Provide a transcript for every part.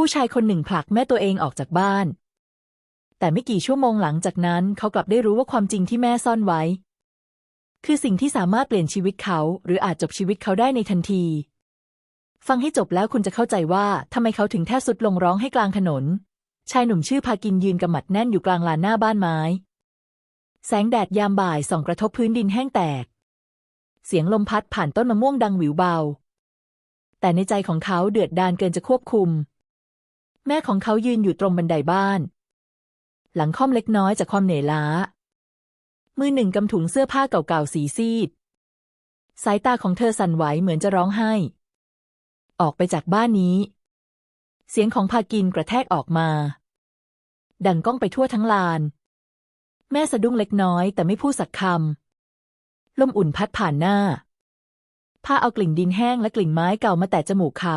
ผู้ชายคนหนึ่งผลักแม่ตัวเองออกจากบ้าน แต่ไม่กี่ชั่วโมงหลังจากนั้น เขากลับได้รู้ว่าความจริงที่แม่ซ่อนไว้ คือสิ่งที่สามารถเปลี่ยนชีวิตเขา หรืออาจจบชีวิตเขาได้ในทันที ฟังให้จบแล้วคุณจะเข้าใจว่าทำไมเขาถึงแทบสุดลงร้องให้กลางถนน ชายหนุ่มชื่อพากินยืนกำหมัดแน่นอยู่กลางลานหน้าบ้านไม้ แสงแดดยามบ่ายส่องกระทบพื้นดินแห้งแตก เสียงลมพัดผ่านต้นมะม่วงดังหวิวเบา แต่ในใจของเขาเดือดดาลเกินจะควบคุม แม่ของเขายืนอยู่ตรงบันไดบ้าน หลังค่อมเล็กน้อยจากความเหนื่อยล้า มือหนึ่งกำถุงเสื้อผ้าเก่าๆสีซีด สายตาของเธอสั่นไหวเหมือนจะร้องไห้ ออกไปจากบ้านนี้ เสียงของพากินกระแทกออกมา ดังก้องไปทั่วทั้งลาน แม่สะดุ้งเล็กน้อยแต่ไม่พูดสักคำลมอุ่นพัดผ่านหน้าผ้าเอากลิ่นดินแห้งและกลิ่นไม้เก่ามาแตะจมูกเขา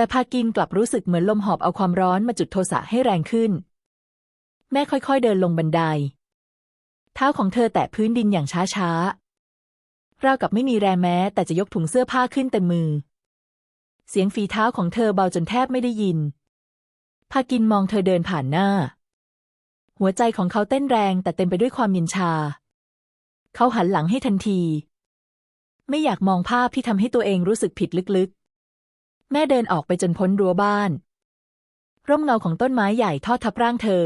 แต่พากินกลับรู้สึกเหมือนลมหอบเอาความร้อนมาจุดโทสะให้แรงขึ้น แม่ค่อยๆเดินลงบันได เท้าของเธอแตะพื้นดินอย่างช้าๆราวกับไม่มีแรงแม้ แต่จะยกถุงเสื้อผ้าขึ้นเต็มมือ เสียงฝีเท้าของเธอเบาจนแทบไม่ได้ยิน พากินมองเธอเดินผ่านหน้า หัวใจของเขาเต้นแรงแต่เต็มไปด้วยความเย็นชา เขาหันหลังให้ทันที ไม่อยากมองภาพที่ทำให้ตัวเองรู้สึกผิดลึกๆ แม่เดินออกไปจนพ้นรั้วบ้าน ร่มเงาของต้นไม้ใหญ่ทอดทับร่างเธอ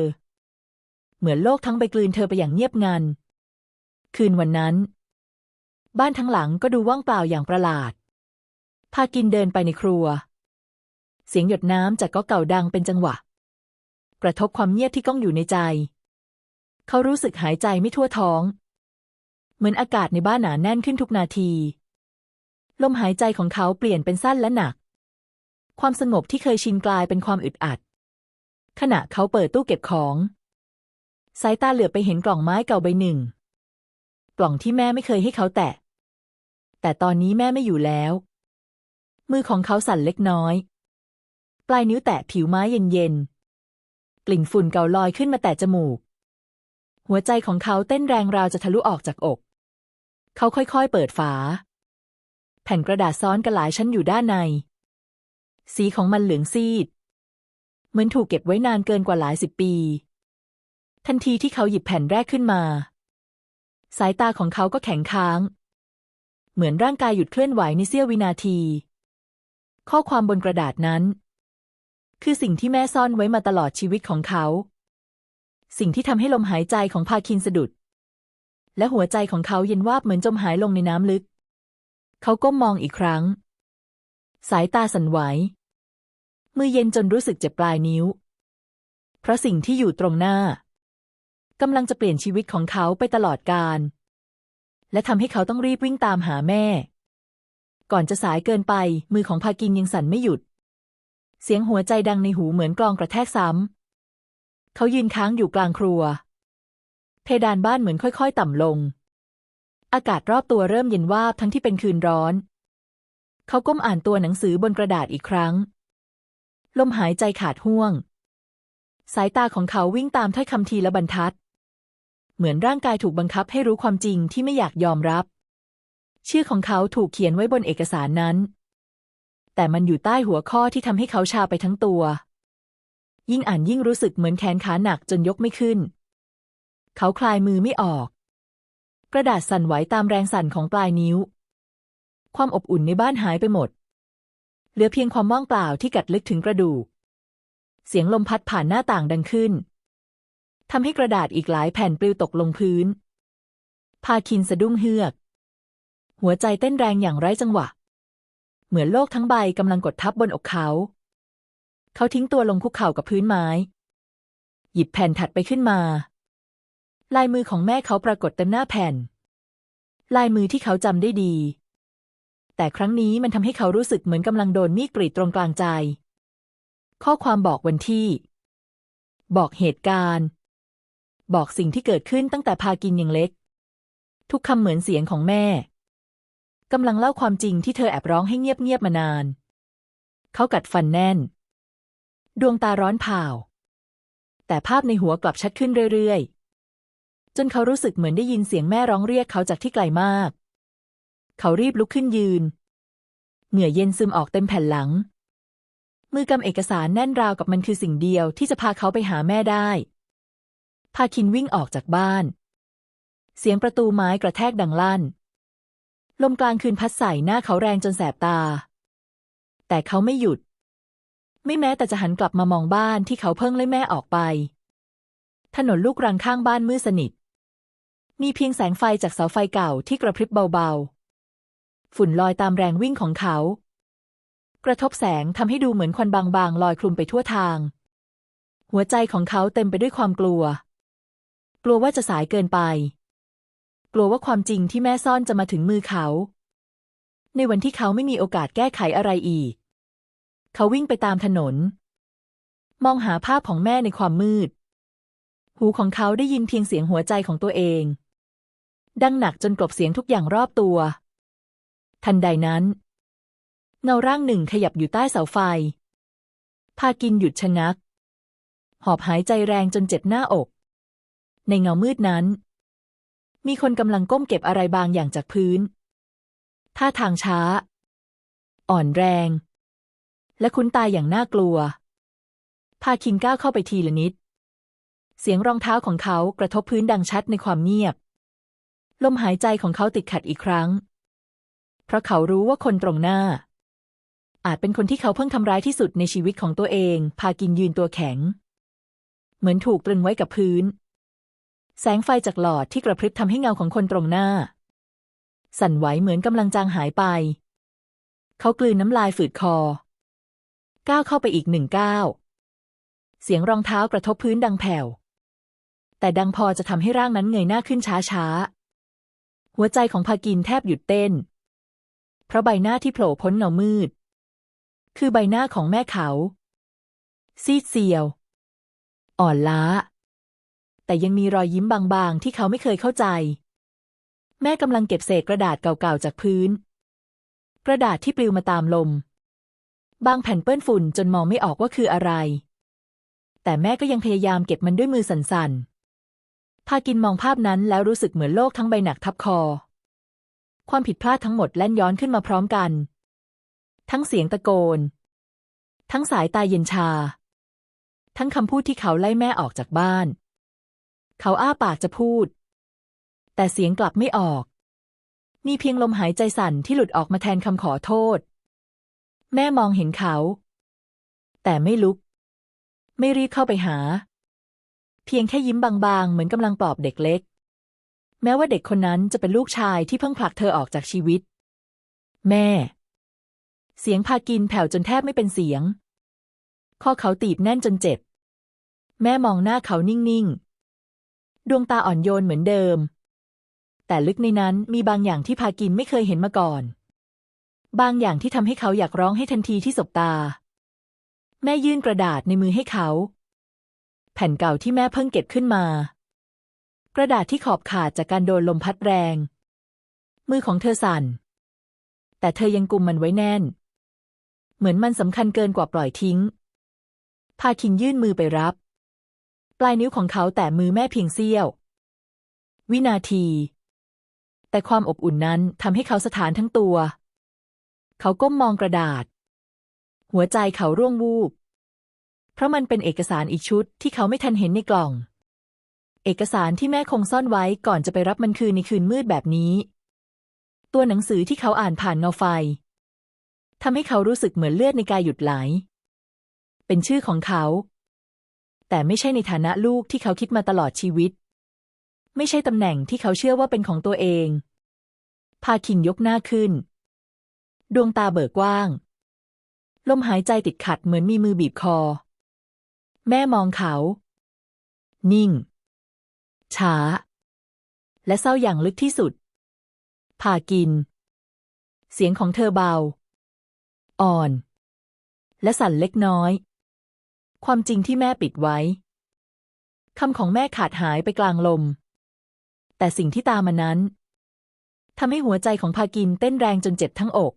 เหมือนโลกทั้งใบกลืนเธอไปอย่างเงียบงัน คืนวันนั้น บ้านทั้งหลังก็ดูว่างเปล่าอย่างประหลาด พากินเดินไปในครัว เสียงหยดน้ำจากก๊อกเก่าดังเป็นจังหวะ กระทบความเงียบที่ก้องอยู่ในใจ เขารู้สึกหายใจไม่ทั่วท้อง เหมือนอากาศในบ้านหนาแน่นขึ้นทุกนาที ลมหายใจของเขาเปลี่ยนเป็นสั้นและหนัก ความสงบที่เคยชินกลายเป็นความอึดอัด ขณะเขาเปิดตู้เก็บของ สายตาเหลือบไปเห็นกล่องไม้เก่าใบหนึ่ง กล่องที่แม่ไม่เคยให้เขาแตะ แต่ตอนนี้แม่ไม่อยู่แล้ว มือของเขาสั่นเล็กน้อย ปลายนิ้วแตะผิวไม้เย็นๆ กลิ่นฝุ่นเก่าลอยขึ้นมาแตะจมูก หัวใจของเขาเต้นแรงราวจะทะลุออกจากอก เขาค่อยๆ เปิดฝา แผ่นกระดาษซ้อนกันหลายชั้นอยู่ด้านใน สีของมันเหลืองซีด เหมือนถูกเก็บไว้นานเกินกว่าหลายสิบปี ทันทีที่เขาหยิบแผ่นแรกขึ้นมา สายตาของเขาก็แข็งค้าง เหมือนร่างกายหยุดเคลื่อนไหวในเสี้ยววินาที ข้อความบนกระดาษนั้น คือสิ่งที่แม่ซ่อนไว้มาตลอดชีวิตของเขา สิ่งที่ทำให้ลมหายใจของพาคินสะดุด และหัวใจของเขาเย็นวาบเหมือนจมหายลงในน้ำลึก เขาก้มมองอีกครั้ง สายตาสั่นไหว มือเย็นจนรู้สึกเจ็บปลายนิ้ว เพราะสิ่งที่อยู่ตรงหน้ากำลังจะเปลี่ยนชีวิตของเขาไปตลอดกาลและทำให้เขาต้องรีบวิ่งตามหาแม่ ก่อนจะสายเกินไป มือของพากินยังสั่นไม่หยุด เสียงหัวใจดังในหูเหมือนกลองกระแทกซ้ำ เขายืนค้างอยู่กลางครัว เพดานบ้านเหมือนค่อยๆ ต่ำลง อากาศรอบตัวเริ่มเย็นวาบทั้งที่เป็นคืนร้อน เขาก้มอ่านตัวหนังสือบนกระดาษอีกครั้ง ลมหายใจขาดห่วง สายตาของเขาวิ่งตามถ้อยคำทีละบรรทัด เหมือนร่างกายถูกบังคับให้รู้ความจริงที่ไม่อยากยอมรับ ชื่อของเขาถูกเขียนไว้บนเอกสารนั้น แต่มันอยู่ใต้หัวข้อที่ทำให้เขาชาไปทั้งตัว ยิ่งอ่านยิ่งรู้สึกเหมือนแขนขาหนักจนยกไม่ขึ้น เขาคลายมือไม่ออก กระดาษสั่นไหวตามแรงสั่นของปลายนิ้ว ความอบอุ่นในบ้านหายไปหมด เหลือเพียงความว่างเปล่าที่กัดลึกถึงกระดูก เสียงลมพัดผ่านหน้าต่างดังขึ้นทำให้กระดาษอีกหลายแผ่นปลิวตกลงพื้น พาคินสะดุ้งเฮือก หัวใจเต้นแรงอย่างไร้จังหวะ เหมือนโลกทั้งใบกำลังกดทับบนอกเขา เขาทิ้งตัวลงคุกเข่ากับพื้นไม้ หยิบแผ่นถัดไปขึ้นมา ลายมือของแม่เขาปรากฏเต็มหน้าแผ่น ลายมือที่เขาจำได้ดี แต่ครั้งนี้มันทำให้เขารู้สึกเหมือนกำลังโดนมีดกรีดตรงกลางใจ ข้อความบอกวันที่ บอกเหตุการณ์ บอกสิ่งที่เกิดขึ้นตั้งแต่พากินยังเล็ก ทุกคำเหมือนเสียงของแม่กำลังเล่าความจริงที่เธอแอบร้องให้เงียบๆมานาน เขากัดฟันแน่น ดวงตาร้อนเผาแต่ภาพในหัวกลับชัดขึ้นเรื่อยๆ จนเขารู้สึกเหมือนได้ยินเสียงแม่ร้องเรียกเขาจากที่ไกลมาก เขารีบลุกขึ้นยืน เหงื่อเย็นซึมออกเต็มแผ่นหลัง มือกำเอกสารแน่นราวกับมันคือสิ่งเดียวที่จะพาเขาไปหาแม่ได้ พาคินวิ่งออกจากบ้าน เสียงประตูไม้กระแทกดังลั่น ลมกลางคืนพัดใส่หน้าเขาแรงจนแสบตา แต่เขาไม่หยุด ไม่แม้แต่จะหันกลับมามองบ้านที่เขาเพิ่งไล่แม่ออกไป ถนนลูกรังข้างบ้านมืดสนิทมีเพียงแสงไฟจากเสาไฟเก่าที่กระพริบเบาๆ ฝุ่นลอยตามแรงวิ่งของเขา กระทบแสงทำให้ดูเหมือนควันบางๆ ลอยคลุมไปทั่วทาง หัวใจของเขาเต็มไปด้วยความกลัว กลัวว่าจะสายเกินไป กลัวว่าความจริงที่แม่ซ่อนจะมาถึงมือเขา ในวันที่เขาไม่มีโอกาสแก้ไขอะไรอีก เขาวิ่งไปตามถนน มองหาภาพของแม่ในความมืด หูของเขาได้ยินเพียงเสียงหัวใจของตัวเอง ดังหนักจนกลบเสียงทุกอย่างรอบตัว ทันใดนั้น เงาร่างหนึ่งขยับอยู่ใต้เสาไฟ พากินหยุดชะงัก หอบหายใจแรงจนเจ็บหน้าอก ในเงามืดนั้น มีคนกำลังก้มเก็บอะไรบางอย่างจากพื้น ท่าทางช้า อ่อนแรง และคุ้นตาอย่างน่ากลัว พาคินก้าวเข้าไปทีละนิด เสียงรองเท้าของเขากระทบพื้นดังชัดในความเงียบลมหายใจของเขาติดขัดอีกครั้ง เพราะเขารู้ว่าคนตรงหน้า อาจเป็นคนที่เขาเพิ่งทำร้ายที่สุดในชีวิตของตัวเอง พากินยืนตัวแข็ง เหมือนถูกตรึงไว้กับพื้น แสงไฟจากหลอดที่กระพริบทำให้เงาของคนตรงหน้า สั่นไหวเหมือนกำลังจางหายไป เขากลืนน้ำลายฝืดคอ ก้าวเข้าไปอีกหนึ่งก้าวเสียงรองเท้ากระทบพื้นดังแผ่ว แต่ดังพอจะทำให้ร่างนั้นเงยหน้าขึ้นช้าๆ หัวใจของพากินแทบหยุดเต้น เพราะใบหน้าที่โผล่พ้นเงามืด คือใบหน้าของแม่เขา ซีดเซียว อ่อนล้า แต่ยังมีรอยยิ้มบางๆ ที่เขาไม่เคยเข้าใจ แม่กำลังเก็บเศษกระดาษเก่าๆ จากพื้น กระดาษที่ปลิวมาตามลม บางแผ่นเปื้อนฝุ่นจนมองไม่ออกว่าคืออะไร แต่แม่ก็ยังพยายามเก็บมันด้วยมือสั่นๆพากินมองภาพนั้นแล้วรู้สึกเหมือนโลกทั้งใบหนักทับคอ ความผิดพลาดทั้งหมดแล่นย้อนขึ้นมาพร้อมกัน ทั้งเสียงตะโกน ทั้งสายตาเย็นชา ทั้งคำพูดที่เขาไล่แม่ออกจากบ้าน เขาอ้าปากจะพูด แต่เสียงกลับไม่ออก มีเพียงลมหายใจสั่นที่หลุดออกมาแทนคำขอโทษ แม่มองเห็นเขา แต่ไม่ลุก ไม่รีบเข้าไปหา เพียงแค่ยิ้มบางๆ เหมือนกำลังปลอบเด็กเล็ก แม้ว่าเด็กคนนั้นจะเป็นลูกชายที่เพิ่งผลักเธอออกจากชีวิต แม่ เสียงพากินแผ่วจนแทบไม่เป็นเสียง ข้อเขาตีบแน่นจนเจ็บ แม่มองหน้าเขานิ่ง ๆ ดวงตาอ่อนโยนเหมือนเดิม แต่ลึกในนั้นมีบางอย่างที่พากินไม่เคยเห็นมาก่อน บางอย่างที่ทำให้เขาอยากร้องให้ทันทีที่สบตา แม่ยื่นกระดาษในมือให้เขา แผ่นเก่าที่แม่เพิ่งเก็บขึ้นมา กระดาษที่ขอบขาดจากการโดนลมพัดแรง มือของเธอสั่น แต่เธอยังกุมมันไว้แน่น เหมือนมันสำคัญเกินกว่าปล่อยทิ้ง พาคินยื่นมือไปรับ ปลายนิ้วของเขาแตะมือแม่เพียงเสี้ยว วินาที แต่ความอบอุ่นนั้นทำให้เขาสถานทั้งตัว เขาก้มมองกระดาษ หัวใจเขาร่วงวูบ เพราะมันเป็นเอกสารอีกชุดที่เขาไม่ทันเห็นในกล่อง เอกสารที่แม่คงซ่อนไว้ก่อนจะไปรับมันคืนในคืนมืดแบบนี้ ตัวหนังสือที่เขาอ่านผ่านเงาไฟทำให้เขารู้สึกเหมือนเลือดในกายหยุดไหล เป็นชื่อของเขา แต่ไม่ใช่ในฐานะลูกที่เขาคิดมาตลอดชีวิต ไม่ใช่ตำแหน่งที่เขาเชื่อว่าเป็นของตัวเอง พาคินยกหน้าขึ้น ดวงตาเบิกกว้าง ลมหายใจติดขัดเหมือนมีมือบีบคอ แม่มองเขา นิ่ง ช้า และเศร้าอย่างลึกที่สุด พากิน เสียงของเธอเบา อ่อน และสั่นเล็กน้อย ความจริงที่แม่ปิดไว้คำของแม่ขาดหายไปกลางลม แต่สิ่งที่ตามมานั้นทำให้หัวใจของพากินเต้นแรงจนเจ็บทั้งอก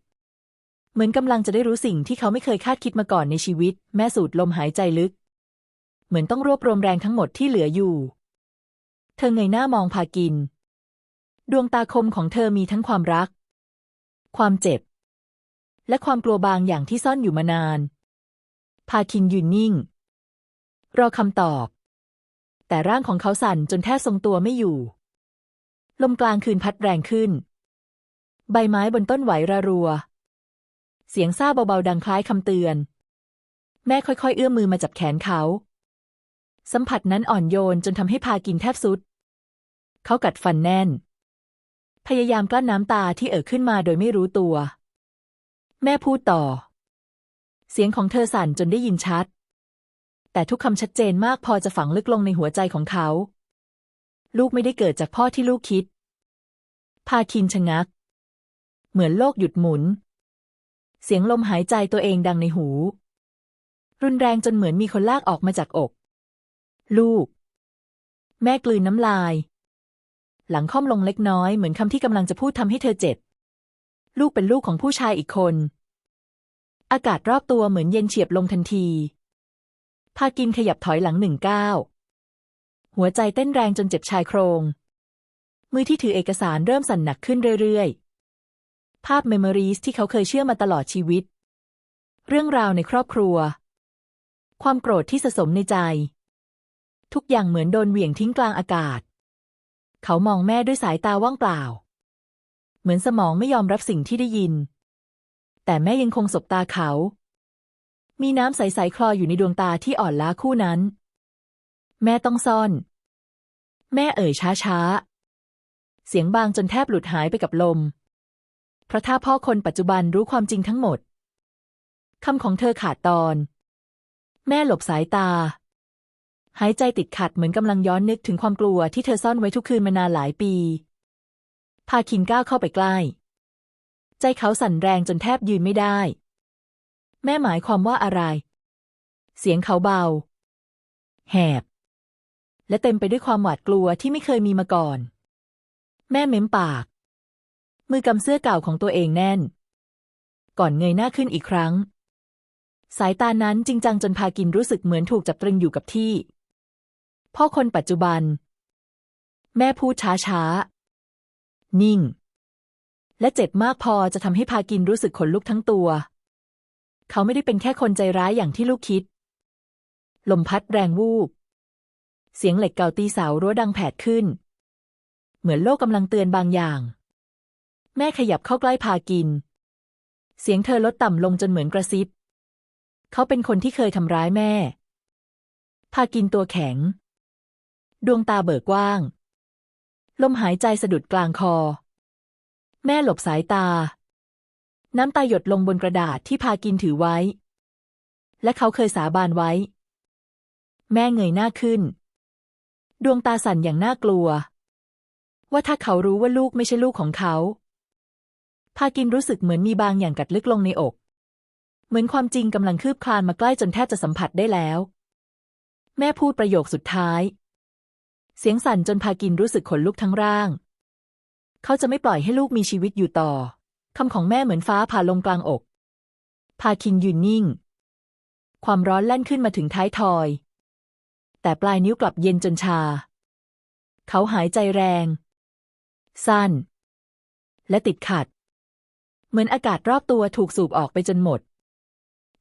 เหมือนกำลังจะได้รู้สิ่งที่เขาไม่เคยคาดคิดมาก่อนในชีวิต แม่สูดลมหายใจลึก เหมือนต้องรวบรวมแรงทั้งหมดที่เหลืออยู่ เธอเงยหน้ามองพากิน ดวงตาคมของเธอมีทั้งความรัก ความเจ็บ และความกลัวบางอย่างที่ซ่อนอยู่มานาน พาคินยืนนิ่ง รอคำตอบ แต่ร่างของเขาสั่นจนแทบทรงตัวไม่อยู่ ลมกลางคืนพัดแรงขึ้น ใบไม้บนต้นไหวระรัว เสียงซาเบาๆดังคล้ายคำเตือน แม่ค่อยๆ เอื้อมมือมาจับแขนเขาสัมผัสนั้นอ่อนโยนจนทำให้พากินแทบสุด เขากัดฟันแน่น พยายามกลั้นน้ำตาที่เอ่อขึ้นมาโดยไม่รู้ตัว แม่พูดต่อ เสียงของเธอสั่นจนได้ยินชัด แต่ทุกคำชัดเจนมากพอจะฝังลึกลงในหัวใจของเขา ลูกไม่ได้เกิดจากพ่อที่ลูกคิด พาคินชะงัก เหมือนโลกหยุดหมุน เสียงลมหายใจตัวเองดังในหู รุนแรงจนเหมือนมีคนลากออกมาจากอก ลูก แม่กลืนน้ำลาย หลังค่อมลงเล็กน้อยเหมือนคำที่กำลังจะพูดทำให้เธอเจ็บ ลูกเป็นลูกของผู้ชายอีกคน อากาศรอบตัวเหมือนเย็นเฉียบลงทันทีพากินขยับถอยหลังหนึ่งก้าวหัวใจเต้นแรงจนเจ็บชายโครง มือที่ถือเอกสารเริ่มสั่นหนักขึ้นเรื่อยๆ ภาพเมมโมรีสที่เขาเคยเชื่อมาตลอดชีวิต เรื่องราวในครอบครัว ความโกรธที่สะสมในใจ ทุกอย่างเหมือนโดนเหวี่ยงทิ้งกลางอากาศ เขามองแม่ด้วยสายตาว่างเปล่า เหมือนสมองไม่ยอมรับสิ่งที่ได้ยิน แต่แม่ยังคงสบตาเขา มีน้ำใส ๆ คลออยู่ในดวงตาที่อ่อนล้าคู่นั้น แม่ต้องซ่อน แม่เอ่ยช้า ๆ เสียงบางจนแทบหลุดหายไปกับลม เพราะถ้าพ่อคนปัจจุบันรู้ความจริงทั้งหมดคำของเธอขาดตอน แม่หลบสายตา หายใจติดขัดเหมือนกำลังย้อนนึกถึงความกลัวที่เธอซ่อนไว้ทุกคืนมานานหลายปี พาคินก้าวเข้าไปใกล้ ใจเขาสั่นแรงจนแทบยืนไม่ได้ แม่หมายความว่าอะไร เสียงเขาเบา แหบ และเต็มไปด้วยความหวาดกลัวที่ไม่เคยมีมาก่อน แม่เม้มปาก มือกำเสื้อเก่าของตัวเองแน่น ก่อนเงยหน้าขึ้นอีกครั้งสายตานั้นจริงจังจนพากินรู้สึกเหมือนถูกจับตรึงอยู่กับที่ พ่อคนปัจจุบัน แม่พูดช้าช้า นิ่ง และเจ็บมากพอจะทำให้พากินรู้สึกขนลุกทั้งตัว เขาไม่ได้เป็นแค่คนใจร้ายอย่างที่ลูกคิด ลมพัดแรงวูบ เสียงเหล็กเก่าตีเสารั้วดังแผดขึ้น เหมือนโลกกำลังเตือนบางอย่าง แม่ขยับเข้าใกล้พากิน เสียงเธอลดต่ำลงจนเหมือนกระซิบ เขาเป็นคนที่เคยทำร้ายแม่พากินตัวแข็ง ดวงตาเบิกกว้าง ลมหายใจสะดุดกลางคอ แม่หลบสายตา น้ำตาหยดลงบนกระดาษที่พากินถือไว้ และเขาเคยสาบานไว้ แม่เงยหน้าขึ้น ดวงตาสั่นอย่างน่ากลัว ว่าถ้าเขารู้ว่าลูกไม่ใช่ลูกของเขาพากินรู้สึกเหมือนมีบางอย่างกัดลึกลงในอก เหมือนความจริงกำลังคืบคลานมาใกล้จนแทบจะสัมผัสได้แล้ว แม่พูดประโยคสุดท้าย เสียงสั่นจนพากินรู้สึกขนลุกทั้งร่าง เขาจะไม่ปล่อยให้ลูกมีชีวิตอยู่ต่อ คำของแม่เหมือนฟ้าผ่าลงกลางอก พาคินยืนนิ่ง ความร้อนแล่นขึ้นมาถึงท้ายทอย แต่ปลายนิ้วกลับเย็นจนชา เขาหายใจแรง สั้น และติดขัด เหมือนอากาศรอบตัวถูกสูบออกไปจนหมด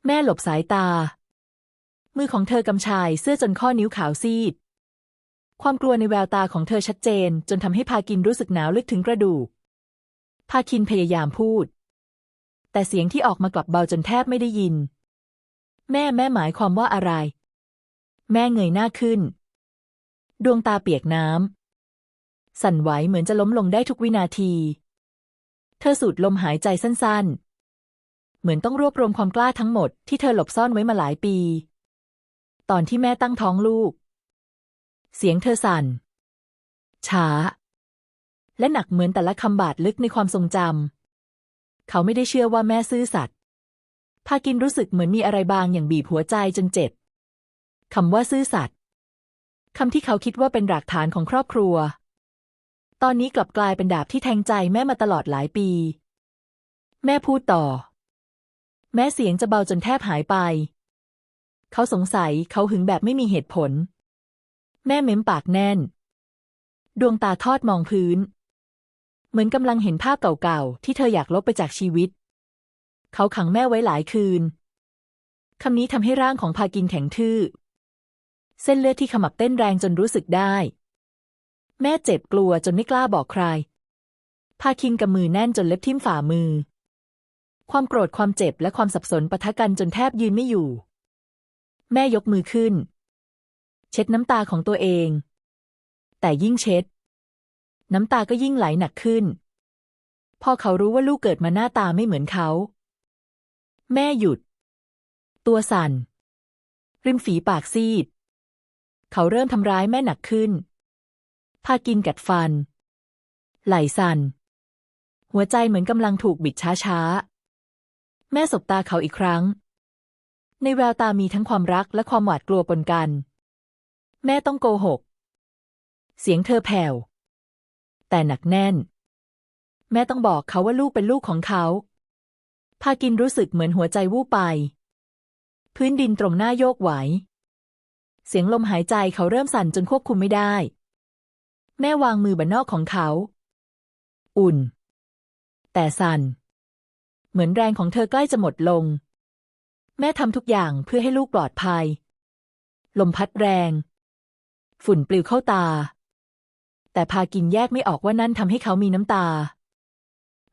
แม่หลบสายตา มือของเธอกำชายเสื้อจนข้อนิ้วขาวซีด ความกลัวในแววตาของเธอชัดเจน จนทำให้พากินรู้สึกหนาวลึกถึงกระดูก พาคินพยายามพูด แต่เสียงที่ออกมากลับเบาจนแทบไม่ได้ยิน แม่แม่หมายความว่าอะไร แม่เงยหน้าขึ้น ดวงตาเปียกน้ำ สั่นไหวเหมือนจะล้มลงได้ทุกวินาที เธอสูดลมหายใจสั้นๆ เหมือนต้องรวบรวมความกล้าทั้งหมดที่เธอหลบซ่อนไว้มาหลายปี ตอนที่แม่ตั้งท้องลูก เสียงเธอสั่น ช้า และหนักเหมือนแต่ละคำบาดลึกในความทรงจำ เขาไม่ได้เชื่อว่าแม่ซื่อสัตย์พากินรู้สึกเหมือนมีอะไรบางอย่างบีบหัวใจจนเจ็บ คำว่าซื่อสัตย์คำที่เขาคิดว่าเป็นรากฐานของครอบครัว ตอนนี้กลับกลายเป็นดาบที่แทงใจแม่มาตลอดหลายปี แม่พูดต่อ แม้เสียงจะเบาจนแทบหายไป เขาสงสัยเขาหึงแบบไม่มีเหตุผล แม่เม้มปากแน่น ดวงตาทอดมองพื้น เหมือนกำลังเห็นภาพเก่าๆ ที่เธออยากลบไปจากชีวิต เขาขังแม่ไว้หลายคืน คำนี้ทำให้ร่างของพากินแข็งทื่อ เส้นเลือดที่ขมับเต้นแรงจนรู้สึกได้ แม่เจ็บกลัวจนไม่กล้าบอกใคร พาคินกับมือแน่นจนเล็บทิ่มฝ่ามือ ความโกรธความเจ็บและความสับสนปะทะกันจนแทบยืนไม่อยู่ แม่ยกมือขึ้น ช็ดน้ำตาของตัวเอง แต่ยิ่งเช็ด น้ำตาก็ยิ่งไหลหนักขึ้น พอเขารู้ว่าลูกเกิดมาหน้าตาไม่เหมือนเขา แม่หยุด ตัวสั่น ริมฝีปากซีด เขาเริ่มทำร้ายแม่หนักขึ้น พากินกัดฟัน ไหลสั่น หัวใจเหมือนกำลังถูกบิดช้าๆ แม่สบตาเขาอีกครั้ง ในแววตามีทั้งความรักและความหวาดกลัวปนกัน แม่ต้องโกหก เสียงเธอแผ่ว แต่หนักแน่น แม่ต้องบอกเขาว่าลูกเป็นลูกของเขา พากินรู้สึกเหมือนหัวใจวูบไป พื้นดินตรงหน้าโยกไหว เสียงลมหายใจเขาเริ่มสั่นจนควบคุมไม่ได้ แม่วางมือบนนอกของเขา อุ่น แต่สั่น เหมือนแรงของเธอใกล้จะหมดลง แม่ทำทุกอย่างเพื่อให้ลูกปลอดภัย ลมพัดแรง ฝุ่นปลิวเข้าตา แต่พากินแยกไม่ออกว่านั่นทำให้เขามีน้ำตา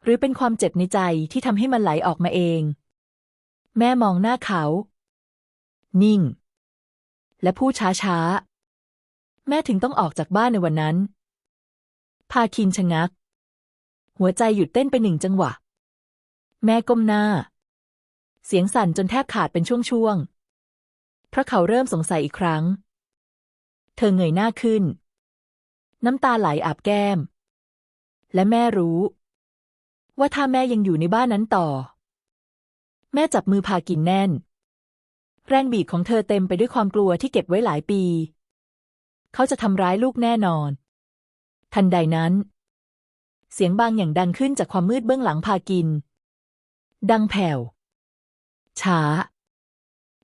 หรือเป็นความเจ็บในใจที่ทำให้มันไหลออกมาเอง แม่มองหน้าเขา นิ่ง และพูดช้าๆ แม่ถึงต้องออกจากบ้านในวันนั้น พาคินชะงัก หัวใจหยุดเต้นไปหนึ่งจังหวะ แม่ก้มหน้า เสียงสั่นจนแทบขาดเป็นช่วงๆเพราะเขาเริ่มสงสัยอีกครั้ง เธอเงยหน้าขึ้น น้ำตาไหลอาบแก้ม และแม่รู้ ว่าถ้าแม่ยังอยู่ในบ้านนั้นต่อ แม่จับมือพากินแน่น แรงบีบของเธอเต็มไปด้วยความกลัวที่เก็บไว้หลายปี เขาจะทำร้ายลูกแน่นอน ทันใดนั้น เสียงบางอย่างดังขึ้นจากความมืดเบื้องหลังพากิน ดังแผ่วช้า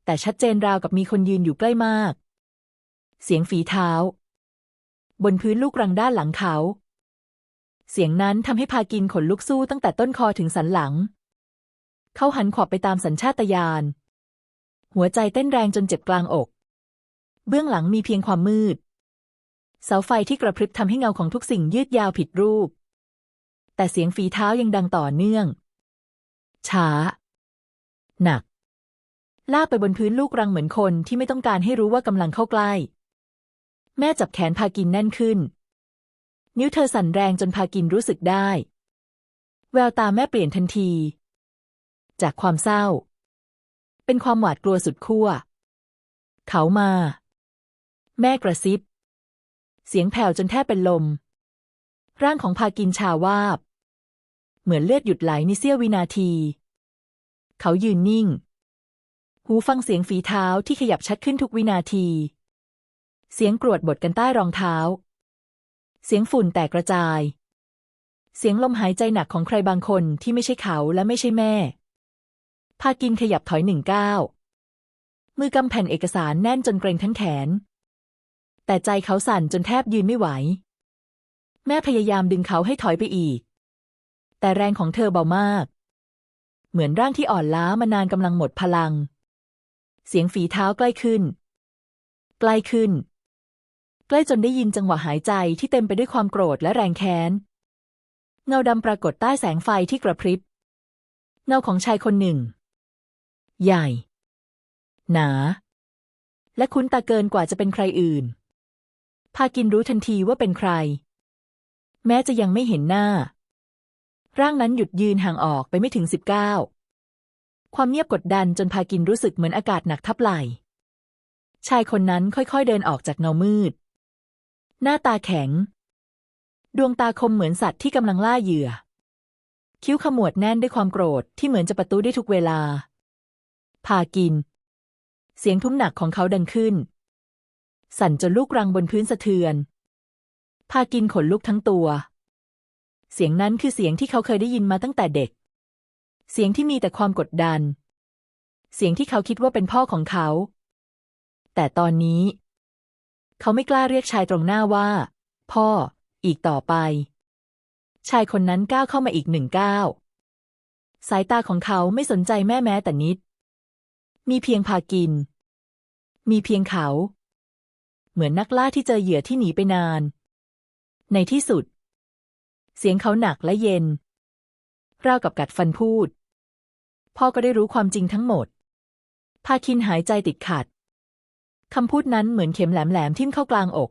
แต่ชัดเจนราวกับมีคนยืนอยู่ใกล้มาก เสียงฝีเท้า บนพื้นลูกรังด้านหลังเขา เสียงนั้นทำให้พากินขนลุกสู้ตั้งแต่ต้นคอถึงสันหลัง เขาหันขวบไปตามสัญชาตญาณ หัวใจเต้นแรงจนเจ็บกลางอก เบื้องหลังมีเพียงความมืด เสาไฟที่กระพริบทำให้เงาของทุกสิ่งยืดยาวผิดรูป แต่เสียงฝีเท้ายังดังต่อเนื่อง ช้า หนักลากไปบนพื้นลูกรังเหมือนคนที่ไม่ต้องการให้รู้ว่ากำลังเข้าใกล้ แม่จับแขนพากินแน่นขึ้น นิ้วเธอสั่นแรงจนพากินรู้สึกได้ แววตาแม่เปลี่ยนทันที จากความเศร้า เป็นความหวาดกลัวสุดขั้ว เขามา แม่กระซิบ เสียงแผ่วจนแทบเป็นลม ร่างของพากินชาวาบ เหมือนเลือดหยุดไหลในเสี้ยววินาที เขายืนนิ่ง หูฟังเสียงฝีเท้าที่ขยับชัดขึ้นทุกวินาที เสียงกรวดบดกันใต้รองเท้า เสียงฝุ่นแตกกระจาย เสียงลมหายใจหนักของใครบางคนที่ไม่ใช่เขาและไม่ใช่แม่ พากินขยับถอยหนึ่งก้าว มือกำแผ่นเอกสารแน่นจนเกรงทั้งแขน แต่ใจเขาสั่นจนแทบยืนไม่ไหว แม่พยายามดึงเขาให้ถอยไปอีก แต่แรงของเธอเบามาก เหมือนร่างที่อ่อนล้ามานานกำลังหมดพลัง เสียงฝีเท้าใกล้ขึ้น ใกล้ขึ้น ใกล้จนได้ยินจังหวะหายใจที่เต็มไปด้วยความโกรธและแรงแค้น เงาดำปรากฏใต้แสงไฟที่กระพริบ เงาของชายคนหนึ่ง ใหญ่ หนา และคุ้นตาเกินกว่าจะเป็นใครอื่น พากินรู้ทันทีว่าเป็นใคร แม้จะยังไม่เห็นหน้า ร่างนั้นหยุดยืนห่างออกไปไม่ถึงสิบเก้าความเงียบกดดันจนพากินรู้สึกเหมือนอากาศหนักทับไหล่ชายคนนั้นค่อยๆเดินออกจากเงามืด หน้าตาแข็ง ดวงตาคมเหมือนสัตว์ที่กำลังล่าเหยื่อ คิ้วขมวดแน่นด้วยความโกรธที่เหมือนจะประตูได้ทุกเวลา พากิน เสียงทุ้มหนักของเขาดังขึ้น สั่นจนลูกรังบนพื้นสะเทือน พากินขนลุกทั้งตัว เสียงนั้นคือเสียงที่เขาเคยได้ยินมาตั้งแต่เด็ก เสียงที่มีแต่ความกดดัน เสียงที่เขาคิดว่าเป็นพ่อของเขา แต่ตอนนี้ เขาไม่กล้าเรียกชายตรงหน้าว่า พ่อ อีกต่อไป ชายคนนั้นก้าวเข้ามาอีกหนึ่งก้าวสายตาของเขาไม่สนใจแม่แม้แต่นิด มีเพียงพากิน มีเพียงเขา เหมือนนักล่าที่เจอเหยื่อที่หนีไปนาน ในที่สุด เสียงเขาหนักและเย็นราวกับกัดฟันพูด พ่อก็ได้รู้ความจริงทั้งหมด พาคินหายใจติดขัด คำพูดนั้นเหมือนเข็มแหลมๆทิ่มเข้ากลางอก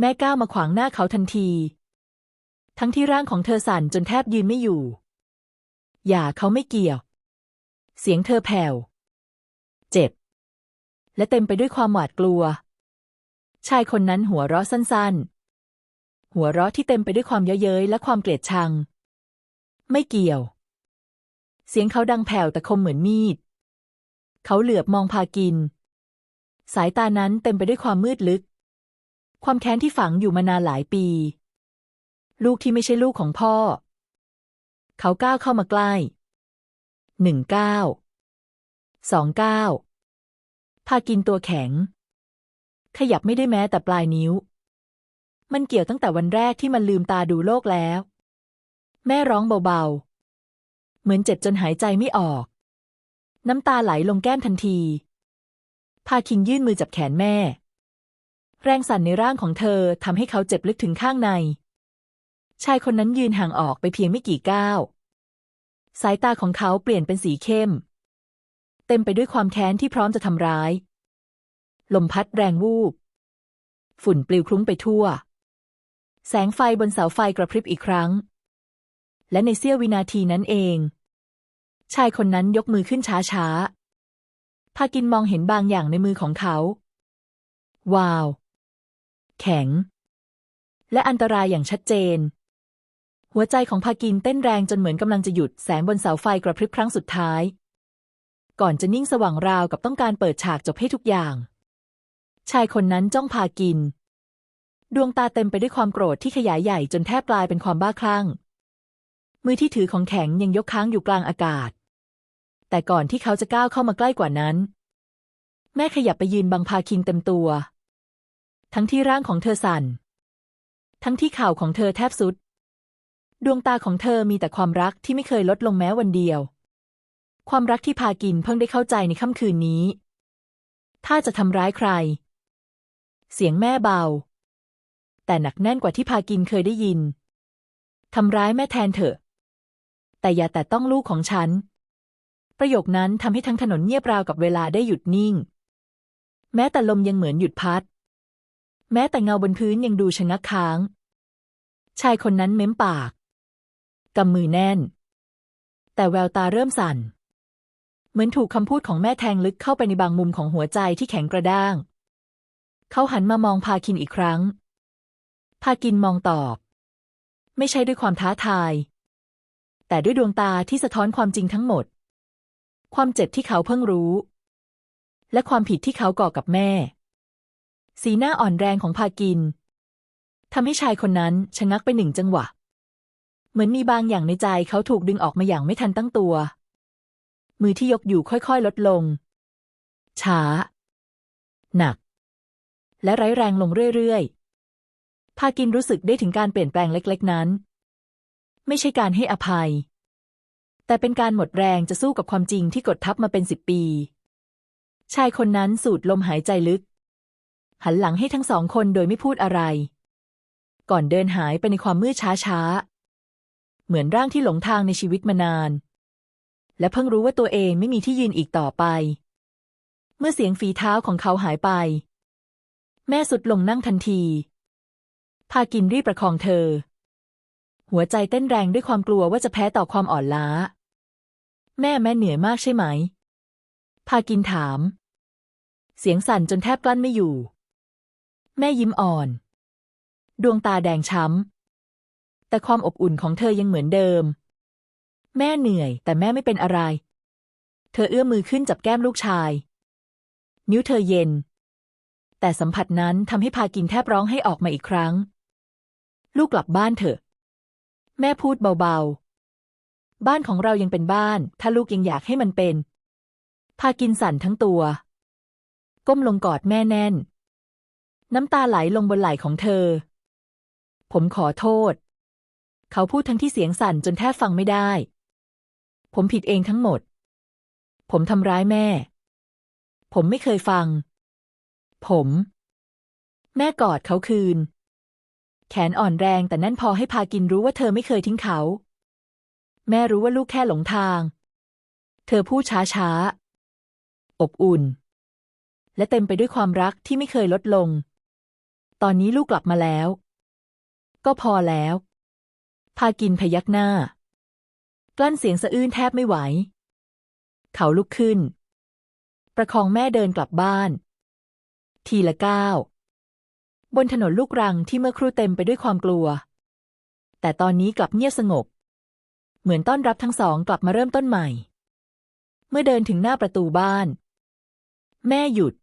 แม่ก้าวมาขวางหน้าเขาทันที ทั้งที่ร่างของเธอสั่นจนแทบยืนไม่อยู่ อย่าเขาไม่เกี่ยว เสียงเธอแผ่ว เจ็บ และเต็มไปด้วยความหวาดกลัว ชายคนนั้นหัวเราะสั้นๆ หัวเราะที่เต็มไปด้วยความเย้ยเย้ยและความเกลียดชัง ไม่เกี่ยว เสียงเขาดังแผ่วแต่คมเหมือนมีด เขาเหลือบมองพากิน สายตานั้นเต็มไปด้วยความมืดลึก ความแค้นที่ฝังอยู่มานานหลายปี ลูกที่ไม่ใช่ลูกของพ่อ เขาก้าวเข้ามาใกล้หนึ่งเก้าสองเก้าพากินตัวแข็ง ขยับไม่ได้แม้แต่ปลายนิ้ว มันเกี่ยวตั้งแต่วันแรกที่มันลืมตาดูโลกแล้ว แม่ร้องเบาๆ เหมือนเจ็บจนหายใจไม่ออก น้ำตาไหลลงแก้มทันที พาคินยื่นมือจับแขนแม่ แรงสั่นในร่างของเธอทำให้เขาเจ็บลึกถึงข้างใน ชายคนนั้นยืนห่างออกไปเพียงไม่กี่ก้าว สายตาของเขาเปลี่ยนเป็นสีเข้ม เต็มไปด้วยความแค้นที่พร้อมจะทำร้าย ลมพัดแรงวูบ ฝุ่นปลิวคลุ้งไปทั่ว แสงไฟบนเสาไฟกระพริบอีกครั้ง และในเสี้ยววินาทีนั้นเอง ชายคนนั้นยกมือขึ้นช้าๆ พากินมองเห็นบางอย่างในมือของเขา ว้าว แข็ง และอันตรายอย่างชัดเจน หัวใจของพากินเต้นแรงจนเหมือนกำลังจะหยุดแสงบนเสาไฟกระพริบครั้งสุดท้าย ก่อนจะนิ่งสว่างราวกับต้องการเปิดฉากจบให้ทุกอย่าง ชายคนนั้นจ้องพากิน ดวงตาเต็มไปด้วยความโกรธที่ขยายใหญ่จนแทบกลายเป็นความบ้าคลั่ง มือที่ถือของแข็งยังยกค้างอยู่กลางอากาศ แต่ก่อนที่เขาจะก้าวเข้ามาใกล้กว่านั้น แม่ขยับไปยืนบังพาคินเต็มตัว ทั้งที่ร่างของเธอสั่น ทั้งที่ข่าวของเธอแทบสุด ดวงตาของเธอมีแต่ความรักที่ไม่เคยลดลงแม้วันเดียว ความรักที่พากินเพิ่งได้เข้าใจในค่ำคืนนี้ ถ้าจะทำร้ายใคร เสียงแม่เบา แต่หนักแน่นกว่าที่พากินเคยได้ยินทำร้ายแม่แทนเถอะ แต่อย่าแต่ต้องลูกของฉัน ประโยคนั้นทำให้ทั้งถนนเงียบราวกับเวลาได้หยุดนิ่ง แม้แต่ลมยังเหมือนหยุดพัด แม้แต่เงาบนพื้นยังดูชะงักค้าง ชายคนนั้นเม้มปากกำมือแน่น แต่แววตาเริ่มสั่น เหมือนถูกคำพูดของแม่แทงลึกเข้าไปในบางมุมของหัวใจที่แข็งกระด้าง เขาหันมามองพาคินอีกครั้ง พากินมองตอบ ไม่ใช่ด้วยความท้าทาย แต่ด้วยดวงตาที่สะท้อนความจริงทั้งหมด ความเจ็บที่เขาเพิ่งรู้ และความผิดที่เขาก่อกับแม่ สีหน้าอ่อนแรงของพากินทำให้ชายคนนั้นชะงักไปหนึ่งจังหวะ เหมือนมีบางอย่างในใจเขาถูกดึงออกมาอย่างไม่ทันตั้งตัว มือที่ยกอยู่ค่อยๆ ลดลง ช้า หนัก และไร้แรงลงเรื่อยๆ พากินรู้สึกได้ถึงการเปลี่ยนแปลงเล็กๆนั้น ไม่ใช่การให้อภัย แต่เป็นการหมดแรงจะสู้กับความจริงที่กดทับมาเป็นสิบปี ชายคนนั้นสูดลมหายใจลึก หันหลังให้ทั้งสองคนโดยไม่พูดอะไร ก่อนเดินหายไปในความมืดช้าๆ เหมือนร่างที่หลงทางในชีวิตมานาน และเพิ่งรู้ว่าตัวเองไม่มีที่ยืนอีกต่อไป เมื่อเสียงฝีเท้าของเขาหายไป แม่สุดลงนั่งทันที พากินรีบประคองเธอหัวใจเต้นแรงด้วยความกลัวว่าจะแพ้ต่อความอ่อนล้า แม่แม่เหนื่อยมากใช่ไหม พากินถาม เสียงสั่นจนแทบกลั้นไม่อยู่ แม่ยิ้มอ่อน ดวงตาแดงช้ำ แต่ความอบอุ่นของเธอยังเหมือนเดิม แม่เหนื่อยแต่แม่ไม่เป็นอะไร เธอเอื้อมมือขึ้นจับแก้มลูกชาย นิ้วเธอเย็น แต่สัมผัสนั้นทำให้พากินแทบร้องให้ออกมาอีกครั้ง ลูกกลับบ้านเถอะ แม่พูดเบาๆ บ้านของเรายังเป็นบ้าน ถ้าลูกยังอยากให้มันเป็น พากินสั่นทั้งตัว ก้มลงกอดแม่แน่น น้ำตาไหลลงบนไหล่ของเธอ ผมขอโทษ เขาพูดทั้งที่เสียงสั่นจนแทบฟังไม่ได้ ผมผิดเองทั้งหมด ผมทำร้ายแม่ ผมไม่เคยฟัง ผม แม่กอดเขาคืน แขนอ่อนแรงแต่นั่นพอให้พากินรู้ว่าเธอไม่เคยทิ้งเขา แม่รู้ว่าลูกแค่หลงทาง เธอพูดช้าช้าๆอบอุ่น และเต็มไปด้วยความรักที่ไม่เคยลดลง ตอนนี้ลูกกลับมาแล้ว ก็พอแล้ว พากินพยักหน้า กลั้นเสียงสะอื้นแทบไม่ไหว เขาลุกขึ้น ประคองแม่เดินกลับบ้าน ทีละก้าวบนถนนลูกรังที่เมื่อครู่เต็มไปด้วยความกลัว แต่ตอนนี้กลับเงียบสงบ เหมือนต้อนรับทั้งสองกลับมาเริ่มต้นใหม่ เมื่อเดินถึงหน้าประตูบ้าน แม่หยุด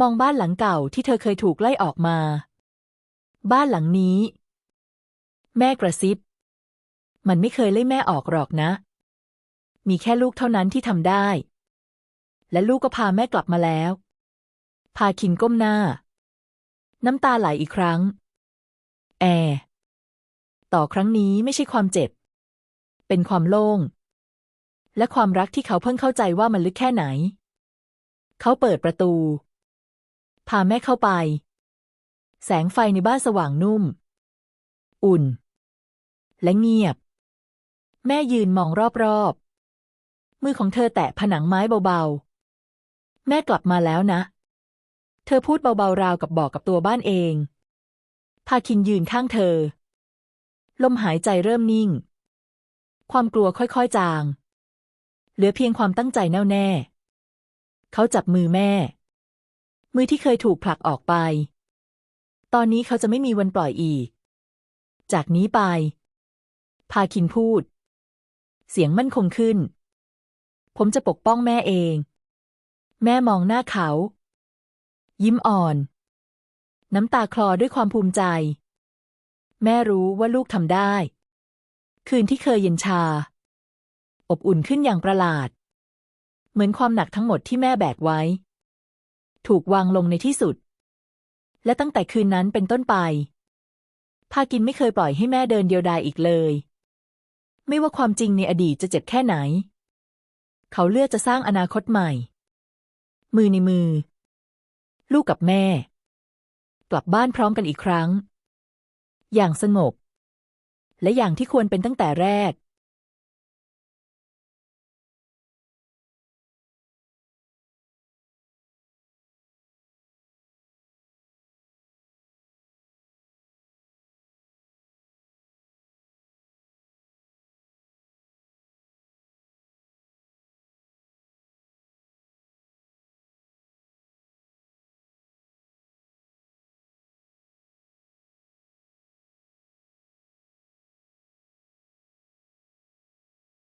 มองบ้านหลังเก่าที่เธอเคยถูกไล่ออกมา บ้านหลังนี้ แม่กระซิบ มันไม่เคยไล่แม่ออกหรอกนะ มีแค่ลูกเท่านั้นที่ทำได้ และลูกก็พาแม่กลับมาแล้ว พาคินก้มหน้า น้ำตาไหลอีกครั้ง แอ ต่อครั้งนี้ไม่ใช่ความเจ็บ เป็นความโล่ง และความรักที่เขาเพิ่งเข้าใจว่ามันลึกแค่ไหน เขาเปิดประตู พาแม่เข้าไป แสงไฟในบ้านสว่างนุ่ม อุ่น และเงียบ แม่ยืนมองรอบๆ มือของเธอแตะผนังไม้เบาๆ แม่กลับมาแล้วนะ เธอพูดเบาๆราวกับบอกกับตัวบ้านเองพาคินยืนข้างเธอ ลมหายใจเริ่มนิ่ง ความกลัวค่อยๆจาง เหลือเพียงความตั้งใจแน่วแน่ เขาจับมือแม่ มือที่เคยถูกผลักออกไป ตอนนี้เขาจะไม่มีวันปล่อยอีก จากนี้ไป พาคินพูด เสียงมั่นคงขึ้น ผมจะปกป้องแม่เอง แม่มองหน้าเขา ยิ้มอ่อน น้ำตาคลอด้วยความภูมิใจ แม่รู้ว่าลูกทำได้ คืนที่เคยเย็นชา อบอุ่นขึ้นอย่างประหลาด เหมือนความหนักทั้งหมดที่แม่แบกไว้ ถูกวางลงในที่สุด และตั้งแต่คืนนั้นเป็นต้นไปพากินไม่เคยปล่อยให้แม่เดินเดียวดายอีกเลย ไม่ว่าความจริงในอดีตจะเจ็บแค่ไหน เขาเลือกจะสร้างอนาคตใหม่ มือในมือ ลูกกับแม่ กลับบ้านพร้อมกันอีกครั้ง อย่างสงบ และอย่างที่ควรเป็นตั้งแต่แรก